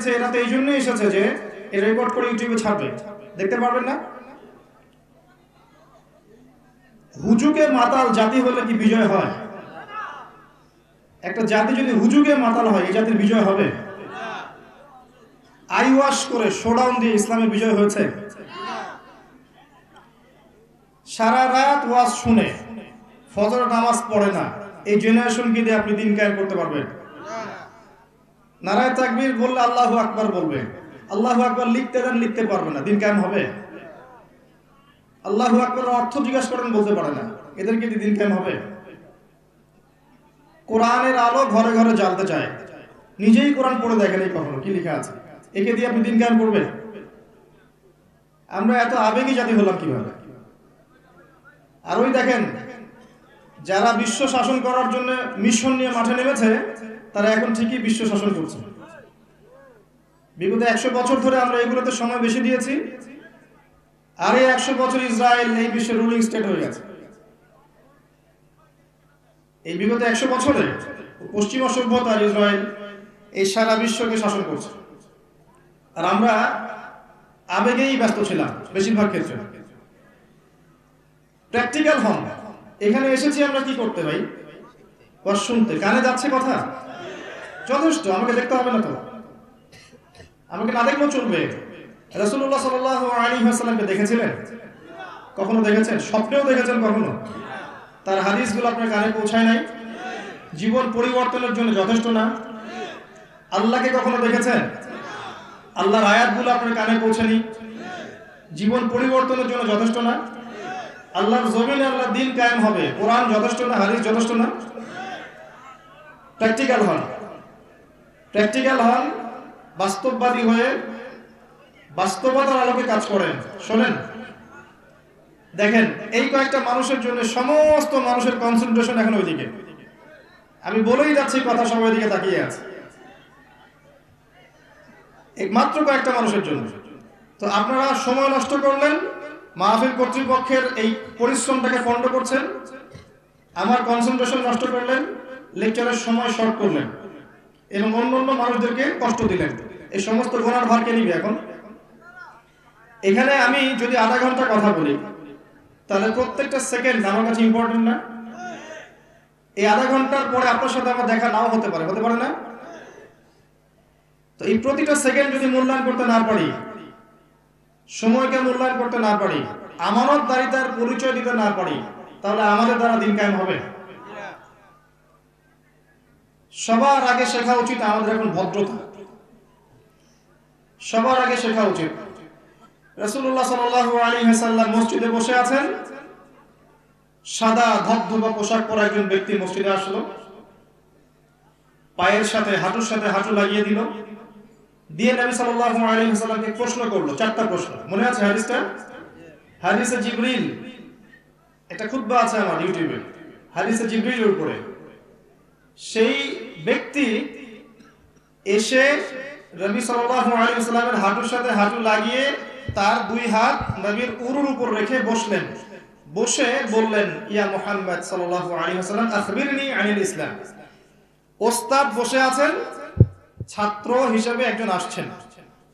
এসেছে, এরা তো এই জন্যই এসেছে যে এর রেকর্ড করে ইউটিউবে ছাড়বে। দেখতে পারবেন না? হুজুকে মাতাল জাতি হলে কি বিজয় হয়? একটা জাতি যদি হুজুকে মাতাল হয়, এই জাতির বিজয় হবে? আই ওয়াশ করে শোডাউন দিয়ে ইসলামের বিজয় হয়েছে? সারা রাত ওয়াজ শুনে ফজর নামাজ পড়ে না। এই জেনারেশনকে দিয়ে আপনি দিন কায়েম করতে পারবেন? নারায় তাকবীর বললে আল্লাহ আকবার বলবে। আল্লাহ আকবার লিখতে দেন, লিখতে পারবে না। দিন কায়েম হবে। আল্লাহ আকবার অর্থ জিজ্ঞাসা করেন, বলতে পারে না। এদেরকে দিন কায়েম হবে? কোরআনের আলো ঘরে ঘরে জ্বালতে চায়। নিজেই কোরআন পড়ে দেখেন এই কখনো কি লেখা আছে? একে দিয়ে আপনি দিন কায়েম করবেন? আমরা এত আবেগী জাতি হলাম কীভাবে? আর ওই দেখেন যারা বিশ্ব শাসন করার জন্য মিশন নিয়ে মাঠে নেমেছে, তারা এখন ঠিকই বিশ্ব শাসন করছে। বিগত একশো বছর ধরে আমরা এগুলোতে সময় বেশি দিয়েছি। আর এই একশো বছর ইসরায়েল এই বিশ্বের রুলিং স্টেট হয়ে গেছে। এই বিগত একশো বছরে পশ্চিমা সভ্যতা ইসরায়েল এই সারা বিশ্বকে শাসন করছে। আর আমরা আবেগেই ব্যস্ত ছিলাম বেশিরভাগ ক্ষেত্রে। প্র্যাকটিক্যাল হন। এখানে এসেছি আমরা কি করতে ভাই? শুনতে। কানে যাচ্ছে কথা? যথেষ্ট, আমাকে দেখতে হবে না তো। আমাকে না দেখলেও চলবে। রসুল্লাহ সাল আলী হাসালামকে দেখেছিলেন? কখনো দেখেছেন? স্বপ্নেও দেখেছেন কখনো? তার হাদিসগুলো আপনার কানে পৌঁছায় নাই? জীবন পরিবর্তনের জন্য যথেষ্ট না? আল্লাহকে কখনো দেখেছেন? আল্লাহর আয়াতগুলো আপনার কানে পৌঁছেনি জীবন পরিবর্তনের জন্য যথেষ্ট না? আল্লাহর জমিনে আল্লাহ দিন কায়েম হবে। কোরআন যথেষ্ট না, হাদিস যথেষ্ট না? প্র্যাকটিক্যাল হন। প্র্যাকটিক্যাল হন, বাস্তববাদী হয়ে বাস্তবতার আলোকে কাজ করেন। শোনেন, দেখেন, এই কয়েকটা মানুষের জন্য সমস্ত মানুষের কনসেন্ট্রেশন এখন ওইদিকে। আমি বলেই যাচ্ছি, কথা সবাই দিকে তাকিয়ে আছে। মাত্র কয়েকটা মানুষের জন্য। তো আপনারা সময় নষ্ট করলেন মাহফিল কর্তৃপক্ষের এই পরিশ্রমটাকে পণ্ড করছেন। আমার কনসেন্ট্রেশন নষ্ট করলেন লেকচারের সময় শর্ট করলেন এবং অন্য অন্য মানুষদেরকে কষ্ট দিলেন। এই সমস্ত গোনার ভারকে নিবে এখন? এখানে আমি যদি আধা ঘণ্টা কথা বলি, তাহলে প্রত্যেকটা সেকেন্ড আমার কাছে ইম্পর্টেন্ট না। এই আধা ঘণ্টার পরে আপনার সাথে আমার দেখা নাও হতে পারে হতে পারে না? তো এই প্রতিটা সেকেন্ড যদি মূল্যায়ন করতে না পারি সময়কে মূল্যায়ন করতে না পারি, আমানত দারিতার পরিচয় দিতে না পারি, তাহলে আমাদের দ্বারা দিন কায়েম হবে। সবার আগে শেখা উচিত আমাদের এখন ভদ্রতা। সবার আগে শেখা উচিত। রসুল্লাহ সাল আলী হাসাল্লাম মসজিদে বসে আছেন। সাদা ধবধবা পোশাক পরা একজন ব্যক্তি মসজিদে আসলো। পায়ের সাথে, হাঁটুর সাথে হাঁটু লাগিয়ে দিল। দিয়ে নবী সাল্লাল্লাহু আলাইহি ওয়াসাল্লামকে প্রশ্ন করল। চারটা প্রশ্ন। মনে আছে হাদিসটা? হাদিসে জিবরিল। একটা খুতবা আছে আমার ইউটিউবে। হাদিসে জিবরিলের উপরে। সেই ব্যক্তি এসে নবী সাল্লাল্লাহু আলাইহি ওয়াসাল্লামের হাঁটুর সাথে হাঁটু লাগিয়ে তার দুই হাত নবীর উরুর উপর রেখে বসলেন। বসে বললেন, ইয়া মুহাম্মদ সাল্লাল্লাহু আলাইহি ওয়াসাল্লাম, আখবিরনি আনিল ইসলাম। ওস্তাদ বসে আছেন ছাত্র হিসেবে একজন আসছেন।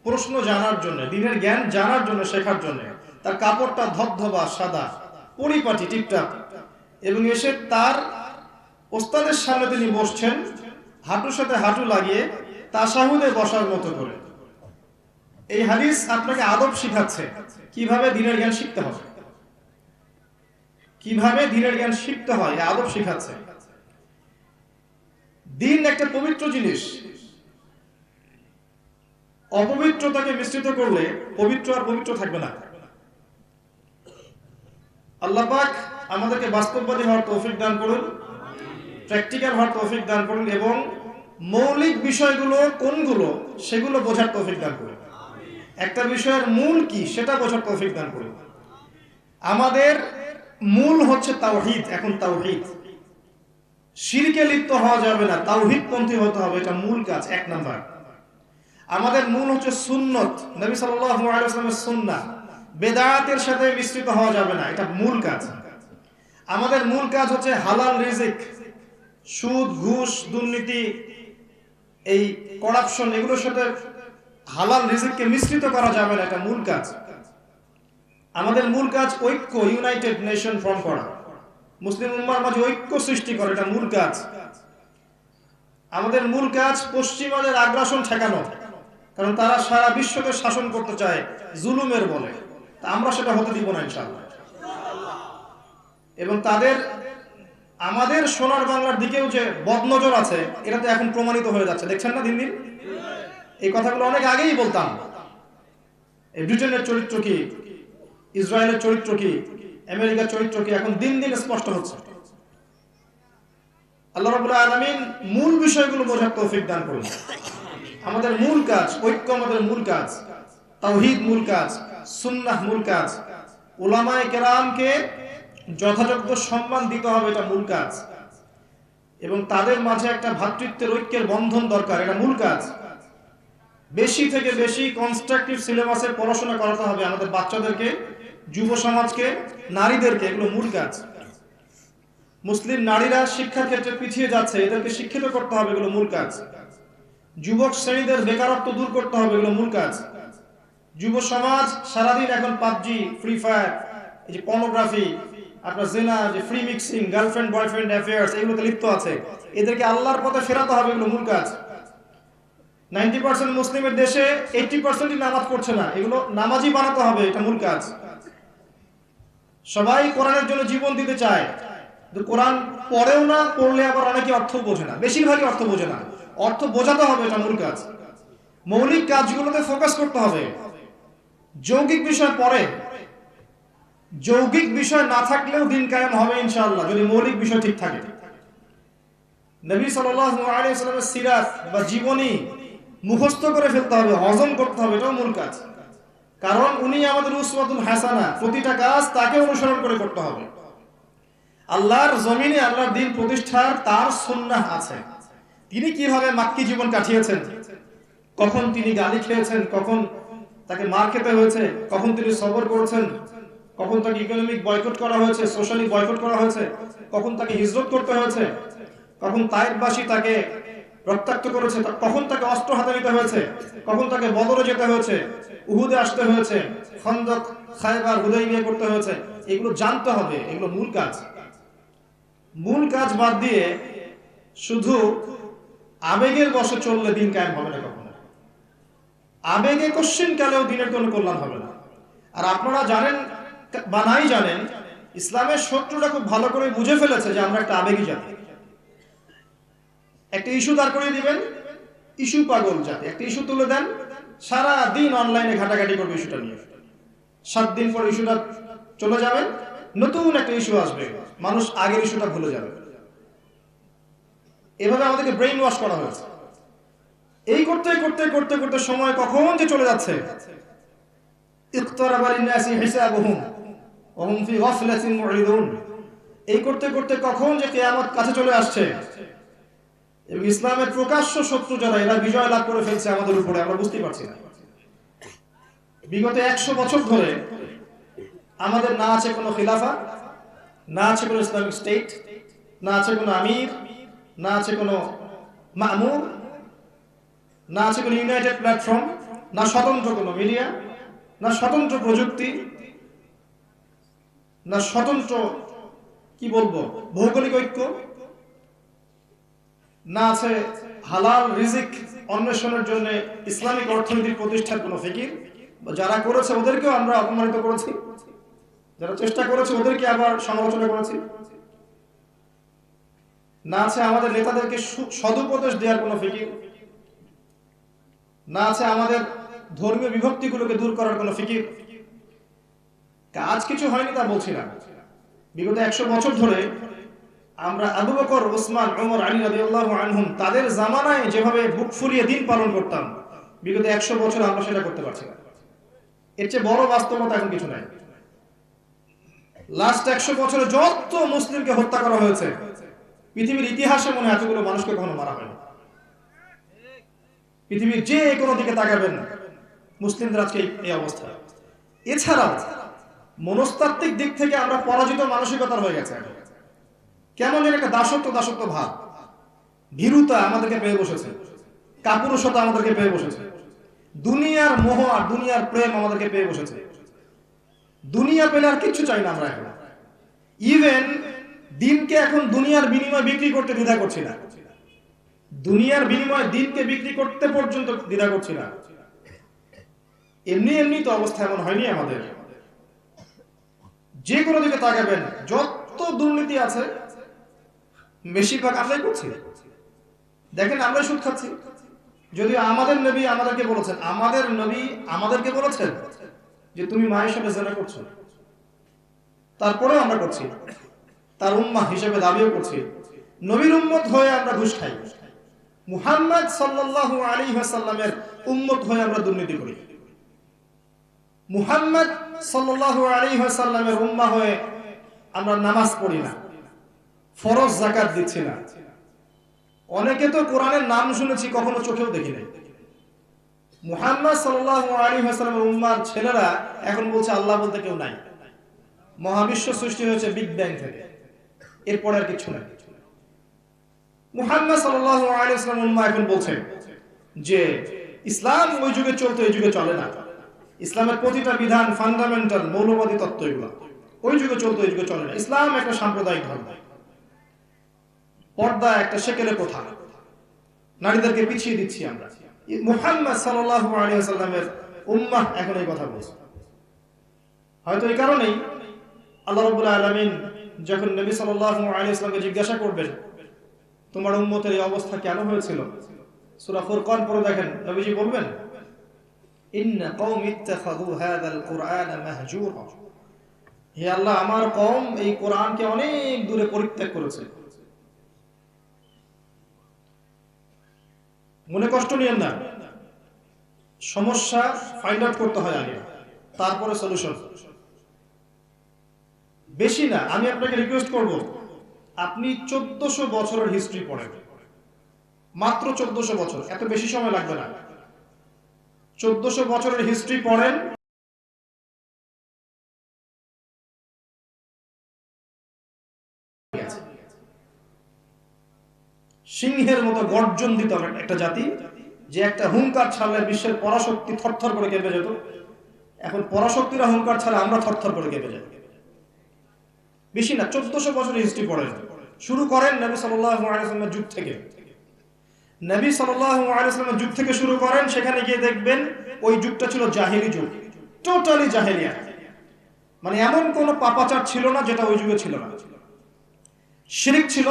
প্রশ্ন জানার জন্য, দিনের জ্ঞান জানার জন্য শেখার জন্য। তার কাপড়টা ধবধবা, সাদা। পরিপাটি, টিপটাপ। এবং এসে তার ওস্তাদের সামনে তিনি বসছেন, হাঁটুর সাথে হাঁটু লাগিয়ে তাসাহুদে বসার মতো করে। এই হাদিস আপনাকে আদব শিখাচ্ছে। কীভাবে দিনের জ্ঞান শিখতে হবে? কীভাবে দিনের জ্ঞান শিখতে হয়? আদব শিখাচ্ছে। দিন একটা পবিত্র জিনিস। অপবিত্রতাকে মিশ্রিত করলে পবিত্র আর পবিত্র থাকবে না। আল্লাহ পাক আমাদেরকে বাস্তববাদী হওয়ার তৌফিক দান করুন, প্র্যাকটিক্যাল হওয়ার তৌফিক দান করুন এবং মৌলিক বিষয়গুলো কোনগুলো সেগুলো বোঝার তৌফিক দান করুন। একটা বিষয়ের মূল কি সেটা বোঝার তৌফিক দান করুন। আমাদের মূল হচ্ছে তাওহিদ, এখন তাওহিদ। শিরকে লিপ্ত হওয়া যাবে না তাওহিদ পন্থী হতে হবে, এটা মূল কাজ, এক নাম্বার। আমাদের মূল হচ্ছে সুন্নত। নবী ওয়াসাল্লামের সুন্নাহ। বেদাতের সাথে মিশ্রিত হওয়া যাবে না, এটা মূল কাজ। আমাদের মূল কাজ হচ্ছে হালাল রিজিক, সুদ, ঘুষ, দুর্নীতি, এই করাপশন এগুলোর সাথে হালাল রিজিককে মিশ্রিত করা যাবে না, এটা মূল কাজ। আমাদের মূল কাজ ঐক্য ইউনাইটেড নেশন ফর্ম করা। মুসলিম উম্মার মাঝে ঐক্য সৃষ্টি করা, এটা মূল কাজ। আমাদের মূল কাজ পশ্চিমাদের আগ্রাসন ঠেকানো। কারণ তারা সারা বিশ্বকে শাসন করতে চায় জুলুমের বলে। আমরা সেটা হতে দিব না ইনশাআল্লাহ। এবং তাদের, আমাদের সোনার বাংলার দিকেও যে বদনজর আছে, এটা তো এখন প্রমাণিত হয়ে যাচ্ছে। দেখছেন না দিন দিন? এই কথাগুলো অনেক আগেই বলতাম। ব্রিটেনের চরিত্র কি? ইসরায়েলের চরিত্র কি? আমেরিকার চরিত্র কি? এখন দিন দিন স্পষ্ট হচ্ছে। আল্লাহ রাবুল্লাহ আলমিন মূল বিষয়গুলো বোঝার তৌফিক দান করুন। আমাদের মূল কাজ, ঐক্য আমাদের মূল কাজ, তাওহিদ মূল কাজ, সুন্নাহ মূল কাজ। ওলামায়ে কেরামকে যথাযোগ্য সম্মান দিতে হবে এটা মূল কাজ। এবং তাদের মাঝে একটা ভ্রাতৃত্বের ঐক্যের বন্ধন দরকার, এটা মূল কাজ। বেশি থেকে বেশি কনস্ট্রাকটিভ সিলেবাসে পড়াশোনা করাতে হবে আমাদের বাচ্চাদেরকে, যুব সমাজকে, নারীদেরকে, এগুলো মূল কাজ। মুসলিম নারীরা শিক্ষার ক্ষেত্রে পিছিয়ে যাচ্ছে, এদেরকে শিক্ষিত করতে হবে, এগুলো মূল কাজ। যুবক শ্রেণীদের বেকারত্ব দূর করতে হবে, এগুলো মূল কাজ। যুব সমাজ সারাদিন এখন পাবজি ফ্রি ফায়ার এই যে পর্নোগ্রাফি আপনার জেনা, যে free mixing girlfriend boyfriend affairs এগুলোতে লিপ্ত আছে। এদেরকে আল্লাহর পথে ফেরাতে হবে, এগুলো মূল কাজ। নাইনটি পার্সেন্ট মুসলিমের দেশে এইটি পার্সেন্টই নামাজ পড়ছে না, এগুলো নামাজই বানাতে হবে, এটা মূল কাজ। সবাই কোরআনের জন্য জীবন দিতে চায়। কোরআন পড়েও না, পড়লে আবার অনেকে অর্থ বোঝে না, বেশিরভাগই অর্থ বোঝে না। অর্থ বোঝাতে হবে এটা মূল কাজ। মৌলিক কাজগুলোতে ফোকাস করতে হবে। যৌগিক বিষয় পরে। যৌগিক বিষয় না থাকলেও দিন কায়েম হবে ইনশাআল্লাহ, যদি মৌলিক বিষয় ঠিক থাকে। নবী সাল্লামের সিরাত বা জীবনী মুখস্থ করে ফেলতে হবে, হজম করতে হবে, এটাও মূল কাজ। কারণ উনি আমাদের উসওয়াতুল হাসানা, প্রতিটা কাজ তাকে অনুসরণ করে করতে হবে। আল্লাহর জমিনে, আল্লাহর দিন প্রতিষ্ঠার তার সুন্নাহ আছে। তিনি কীভাবে মাক্কি জীবন কাটিয়েছেন? কখন তিনি গালি খেয়েছেন? কখন তাকে মার খেতে হয়েছে? কখন তিনি সবর করেছেন? কখন তাকে ইকোনমিক বয়কট করা হয়েছে? সোশ্যালি বয়কট করা হয়েছে? কখন তাকে হিজরত করতে হয়েছে? কখন তাইবাসী তাকে রক্তাক্ত করেছে? কখন তাকে অস্ত্র হাতে নিতে হয়েছে? কখন তাকে বদরে যেতে হয়েছে? উহুদে আসতে হয়েছে? খন্দক, খায়বার হুদয় বিয়ে করতে হয়েছে? এগুলো জানতে হবে। এগুলো মূল কাজ। মূল কাজ বাদ দিয়ে শুধু আবেগের বসে চললে দিন কায়েম হবে না কখনো। আবেগে কোশ্চিন কালেও দিনের কোনো কল্যাণ হবে না। আর আপনারা জানেন বা নাই জানেন, ইসলামের শত্রুটা খুব ভালো করে বুঝে ফেলেছে যে আমরা একটা আবেগী জাতি। একটা ইস্যু দাঁড় করিয়ে দিবেন ইস্যু পাগল জাতি। একটা ইস্যু তুলে দেন, সারা দিন অনলাইনে ঘাটাঘাটি করবে ইস্যুটা নিয়ে। সাত দিন পর ইস্যুটা চলে যাবে, নতুন একটা ইস্যু আসবে। মানুষ আগের ইস্যুটা ভুলে যাবে। এভাবে আমাদেরকে ব্রেইন ওয়াশ করা হয়েছে। এই করতে করতে করতে করতে সময় কখন যে চলে যাচ্ছে? এই করতে করতে কখন যে কেয়ামত কাছে চলে আসছে? ইসলামের প্রকাশ্য শত্রু যারা, এরা বিজয় লাভ করে ফেলছে আমাদের উপরে, আমরা বুঝতে পারছি না। বিগত একশো বছর ধরে আমাদের না আছে কোনো খিলাফা, না আছে কোনো ইসলামিক স্টেট, না আছে কোনো আমির না আছে কোনো মামুর, না আছে কোনো ইউনাইটেড প্ল্যাটফর্ম, না স্বতন্ত্র কোনো মিডিয়া, না স্বতন্ত্র প্রযুক্তি, না স্বতন্ত্র, কি বলব, ভৌগোলিক ঐক্য, না আছে হালাল রিজিক অন্বেষণের জন্য ইসলামিক অর্থনীতির প্রতিষ্ঠার কোনো ফিকির। যারা করেছে ওদেরকেও আমরা অপমানিত করেছি। যারা চেষ্টা করেছে ওদেরকে আবার সমালোচনা করেছি। না আছে আমাদের নেতাদেরকে সদুপদেশ দেওয়ার কোনো ফিকির? না আছে আমাদের ধর্মীয় বিভক্তিগুলোকে দূর করার কোনো ফিকির? কাজ কিছু হয়নি তা বলছি না। বিগত একশো বছর ধরে আমরা আবু বকর, ওসমান, ওমর, আলী রাদিয়াল্লাহু আনহুম তাদের জামানায় যেভাবে বুক ফুলিয়ে দিন পালন করতাম, বিগত একশো বছর আমরা সেটা করতে পারছি না। এর চেয়ে বড় বাস্তবতা এখন কিছু নাই। লাস্ট একশো বছরে যত মুসলিমকে হত্যা করা হয়েছে পৃথিবীর ইতিহাসে মনে এতগুলো মানুষকে কখনো মারা হয়নি। পৃথিবীর যে কোনো দিকে তাকাবেন, মুসলিমদের আজকে এই অবস্থা। এছাড়াও, মনস্তাত্ত্বিক দিক থেকে আমরা পরাজিত মানসিকতার হয়ে গেছে কেমন যেন একটা দাসত্ব দাসত্ব ভাব। ভীরুতা আমাদেরকে পেয়ে বসেছে। কাপুরুষতা আমাদেরকে পেয়ে বসেছে। দুনিয়ার মোহ আর দুনিয়ার প্রেম আমাদেরকে পেয়ে বসেছে। দুনিয়া পেলে আর কিচ্ছু চাই না আমরা এখন। ইভেন দিনকে এখন দুনিয়ার বিনিময় বিক্রি করতে দ্বিধা করছি না। দুনিয়ার বিনিময়ে দিনকে বিক্রি করতে পর্যন্ত দ্বিধা করছি না। এমনি এমনি তো অবস্থা এমন হয়নি আমাদের। যে কোনো দিকে তাকাবেন, যত দুর্নীতি আছে, বেশিরভাগ আমরাই করছি। দেখেন আমরা সুদ খাচ্ছি। যদিও আমাদের নবী আমাদেরকে বলেছেন, আমাদের নবী আমাদেরকে বলেছেন যে, তুমি মায়ের সাথে জেনা করছ। তারপরেও আমরা করছি। তার উম্মা হিসেবে দাবিও করছি। নবীর উম্মত হয়ে আমরা ঘুষ খাই। মুহাম্মদ সাল্লাল্লাহু আলাইহি ওয়াসাল্লামের উম্মত হয়ে আমরা দুর্নীতি করি। মুহাম্মদ সাল্লাল্লাহু আলী ওয়াসাল্লামের উম্মা হয়ে আমরা নামাজ পড়ি না, ফরজ জাকাত দিচ্ছি না। অনেকে তো কোরআনের নাম শুনেছি, কখনো চোখেও দেখি নাই। মুহাম্মদ সাল্লাল্লাহু আলাইহি ওয়াসাল্লামের উম্মার ছেলেরা এখন বলছে, আল্লাহ বলতে কেউ নাই। মহাবিশ্ব সৃষ্টি হয়েছে বিগ ব্যাং থেকে। এরপরে আর কিছু নাই মুহাম্মদ এখন বলছে যে, ইসলাম ওই যুগে চলতো, এই যুগে চলে না। ইসলামের প্রতিটা বিধান ফান্ডামেন্টাল মৌলবাদী তত্ত্ব এগুলো। ওই যুগে চলতো যুগে চলে না। ইসলাম একটা সাম্প্রদায়িক ধর্ম। পর্দা একটা সেকেলে নারীদেরকে পিছিয়ে দিচ্ছি আমরা। মুহাম্মদ সাল্লাল্লাহু উম্মাহ এখন এই কথা বলছে। হয়তো এই কারণেই আল্লাহ রাব্বুল আলামিন যখন নবী সাল্লাল্লাহু আলাইহি ওয়াসাল্লামকে জিজ্ঞাসা করবেন, তোমার উম্মতের এই অবস্থা কেন হয়েছিল? পড়ে দেখেন বলবেন হে আল্লাহ, আমার এই কোরআনকে অনেক দূরে পরিত্যাগ করেছে। মনে কষ্ট নিয়েন না, সমস্যা ফাইন্ড আউট করতে হয় আগে, তারপরে সলিউশন বেশি না, আমি আপনাকে রিকোয়েস্ট করব, আপনি চোদ্দশো বছরের হিস্ট্রি পড়েন। মাত্র চোদ্দশো বছর, এত বেশি সময় লাগবে না। চোদ্দশো বছরের হিস্ট্রি পড়েন। সিংহের মতো গর্জন দিত একটা জাতি, যে একটা হুঙ্কার ছাড়লে বিশ্বের পরাশক্তি থরথর করে কেঁপে যেত। এখন পরাশক্তিরা হুঙ্কার ছাড়া আমরা থরথর করে কেঁপে যাই। বেশি না, চোদ্দশো বছরের হিস্ট্রি পড়েন। শুরু করেন নবী সাল্লামের যুগ থেকে। নবী সাল্লামের যুগ থেকে শুরু করেন, সেখানে গিয়ে দেখবেন ওই যুগটা ছিল জাহেরি যুগ। টোটালি জাহেরিয়া মানে এমন কোন পাপাচার ছিল না যেটা ওই যুগে ছিল না। শিরিক ছিল,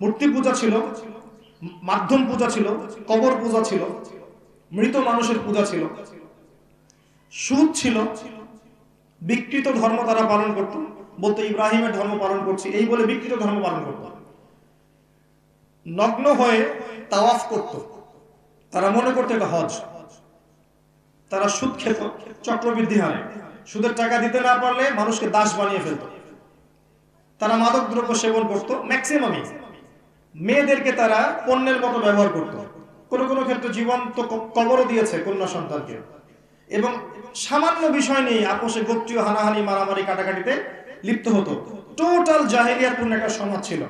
মূর্তি পূজা ছিল, মাধ্যম পূজা ছিল, কবর পূজা ছিল, মৃত মানুষের পূজা ছিল। সুদ ছিল, বিকৃত ধর্ম তারা পালন করত। বলতো, ইব্রাহিমের ধর্ম পালন করছি। এই বলে বিকৃত ধর্ম পালন করত। নগ্ন হয়ে তাওয়াফ করত। তারা মনে করতো এটা হজ। তারা সুদ খেত, চক্রবৃদ্ধি হারে। সুদের টাকা দিতে না পারলে মানুষকে দাস বানিয়ে ফেলত। তারা মাদক দ্রব্য সেবন করত, ম্যাক্সিমামই। মেয়েদেরকে তারা পণ্যের মতো ব্যবহার করত। কোনো কোনো ক্ষেত্রে জীবন্ত কবরও দিয়েছে কন্যা সন্তানকে। এবং সামান্য বিষয় নেই আপোষে গোত্রীয় হানাহানি, মারামারি, কাটাকাটিতে লিপ্ত হতো। টোটাল জাহেরিয়াতপূর্ণ একটা সমাজ ছিল।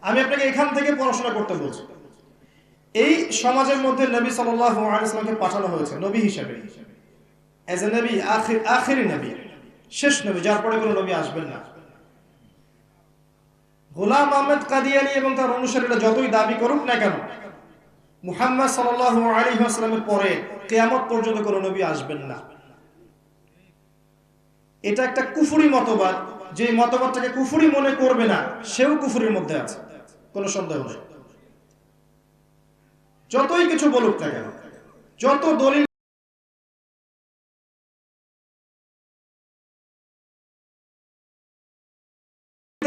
আমি আপনাকে এখান থেকে পড়াশোনা করতে বলছি। এই সমাজের মধ্যে নবী ওয়াসাল্লামকে পাঠানো হয়েছে, নবী হিসেবে। এ নবী নবী, শেষ নবী, যার পরে কোনো নবী আসবেন না। গোলাম আহমেদ কাদিয়ানি এবং তার অনুসারীরা যতই দাবি করুক না কেন, মুহাম্মদ সাল্লাল্লাহু আলাইহি পরে কিয়ামত পর্যন্ত কোনো নবী আসবেন না। এটা একটা কুফুরি মতবাদ। যে মতবাদটাকে কুফুরি মনে করবে না, সেও কুফুরির মধ্যে আছে। কোনো সন্দেহ নেই। যতই কিছু বলুক না কেন, যত দলিল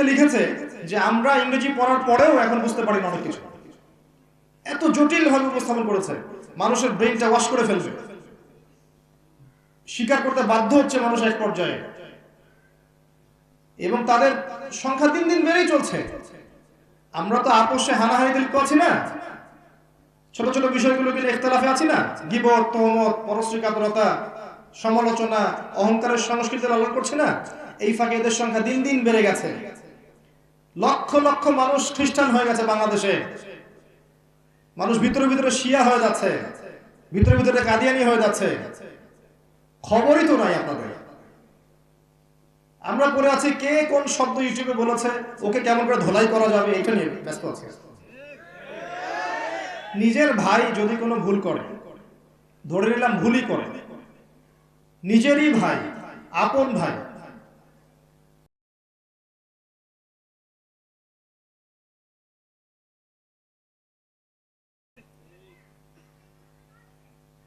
লিখেছে যে আমরা ইংরেজি পড়ার পরেও এখন বুঝতে পারি না অনেক কিছু। এত জটিল ভাবে উপস্থাপন করেছে, মানুষের ব্রেনটা ওয়াশ করে ফেলবে। স্বীকার করতে বাধ্য হচ্ছে মানুষ এক পর্যায়ে। এবং তাদের সংখ্যা দিন দিন বেড়েই চলছে। আমরা তো আপোষে হানাহানি লিপ্ত আছি না। ছোট ছোট বিষয়গুলো কিন্তু ইখতলাফে আছি না। গিবত, তহমত পরশ্রী কাতরতা সমালোচনা, অহংকারের সংস্কৃতি লালন করছে না। এই ফাঁকে এদের সংখ্যা দিন দিন বেড়ে গেছে। লক্ষ লক্ষ মানুষ খ্রিস্টান হয়ে গেছে বাংলাদেশে। মানুষ ভিতরে ভিতরে শিয়া হয়ে যাচ্ছে। ভিতরে ভিতরে কাদিয়ানি হয়ে যাচ্ছে। খবরই তো নাই আপনাদের। আমরা পড়ে আছি কে কোন শব্দ ইউটিউবে বলেছে, ওকে কেমন করে ধোলাই করা যাবে এটা নিয়ে ব্যস্ত আছে। নিজের ভাই যদি কোনো ভুল করে, ধরে নিলাম ভুলই করে, নিজেরই ভাই, আপন ভাই,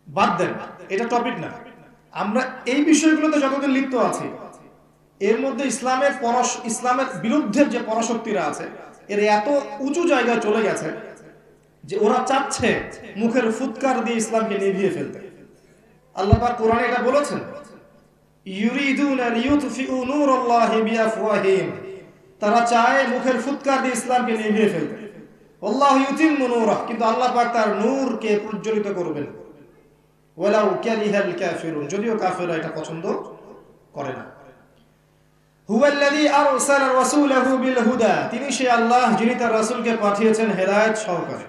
বাদ দেন, এটা টপিক না। আমরা এই বিষয়গুলোতে যতদিন লিপ্ত আছি এর মধ্যে ইসলামের পরশ, ইসলামের বিরুদ্ধে যে পরাশক্তিরা আছে, এর এত উঁচু জায়গায় চলে গেছে যে ওরা চাচ্ছে মুখের ফুৎকার দিয়ে ইসলামকে নিভিয়ে ফেলতে। আল্লাহ পাক কোরআনে এটা বলেছেন, ইউরিদুনা নূরাল্লাহি বিআফওয়াহিম তারা চায় মুখের ফুৎকার দিয়ে ইসলামকে নিভিয়ে ফেলতে। আল্লাহ ইউতিম্মু নূরাহ কিন্তু আল্লাহ পাক তার নূরকে প্রজ্বলিত করবেন। ওয়ালাউ কারিহাল কাফিরুন যদিও কাফেররা এটা পছন্দ করে না। তিনি সেই আল্লাহ যিনি তার রাসূলকে পাঠিয়েছেন হেদায়েত সহকারে।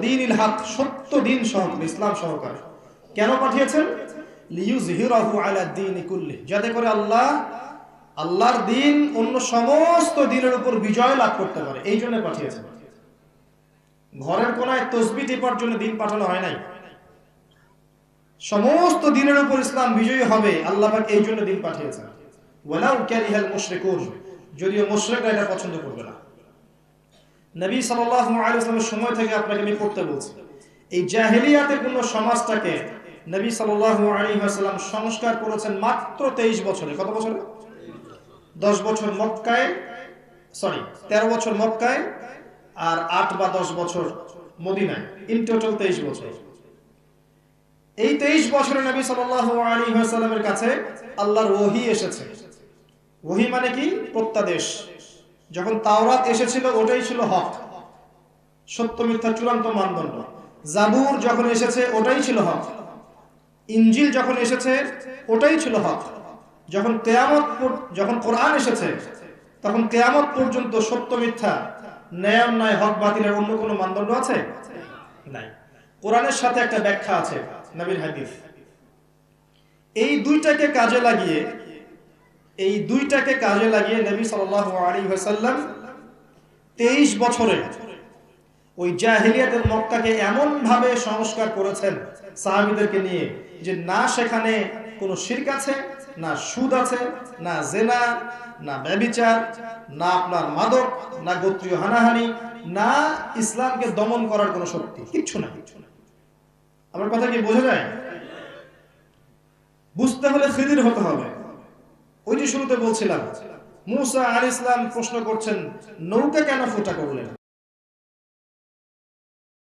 দীনিল হক সত্য দিন সহকারে ইসলাম সহকারে। কেন পাঠিয়েছেন? যাতে করে আল্লাহ আল্লাহর দিন অন্য সমস্ত দিনের উপর বিজয় লাভ করতে পারে। এই জন্য পাঠিয়েছেন। ঘরের কোনায় তসবি টিপার জন্য দিন পাঠানো হয় নাই। সমস্ত দিনের উপর ইসলাম বিজয়ী হবে, আল্লাহ এই জন্য দিন পাঠিয়েছেন। ওয়ালাউ কারিহাল মুশরিকুন, যদিও মুশরিকরা এটা পছন্দ করবে না। নবী সাল্লাল্লাহু আলাইহি ওয়াসাল্লামের সময় থেকে আপনাকে আমি পড়তে বলছি, এই জাহেলিয়াতের কোন সমাজটাকে নবী সাল্লাল্লাহু আলাইহি ওয়াসাল্লাম সংস্কার করেছেন মাত্র 23 বছরে। কত বছরে? 10 বছর মক্কায় সরি 13 বছর মক্কায় আর 8 বা 10 বছর মদিনায় ইন টোটাল 23 বছর। এই 23 বছরে নবী সাল্লাল্লাহু আলাইহি ওয়াসাল্লামের কাছে আল্লাহর ওহী এসেছে। ওহী মানে কি? প্রত্যাদেশ। যখন তাওরাত এসেছিল, ওটাই ছিল হক। সত্য, মিথ্যা, চূড়ান্ত মানদণ্ড। জাবুর যখন এসেছে, ওটাই ছিল হক। ইঞ্জিল যখন এসেছে, ওটাই ছিল হক। যখন কেয়ামত যখন কোরআন এসেছে, তখন কেয়ামত পর্যন্ত সত্য, মিথ্যা, ন্যায়, অন্যায়, হক, বাতিলের অন্য কোনো মানদণ্ড আছে? নাই। কোরআনের সাথে একটা ব্যাখ্যা আছে, নবীর হাদিস। এই দুইটাকে কাজে লাগিয়ে এই দুইটাকে কাজে লাগিয়ে নবী সাল্লাল্লাহু আলাইহি ওয়াসাল্লাম 23 বছরে ওই জাহিলিয়াতের মক্কাকে এমন ভাবে সংস্কার করেছেন সাহাবীদেরকে নিয়ে যে না সেখানে কোনো শিরক আছে, না সুদ আছে, না জেনা, না ব্যভিচার না আপনার মাদক, না গোত্রীয় হানাহানি, না ইসলামকে দমন করার কোনো শক্তি কিচ্ছু না কিচ্ছু না। আমার কথা কি বোঝা যায়? বুঝতে হলে খিদির হতে হবে। ওই যে শুরুতে বলছিলাম মুসা আল ইসলাম প্রশ্ন করছেন নৌকা কেন ফোটা করলেন?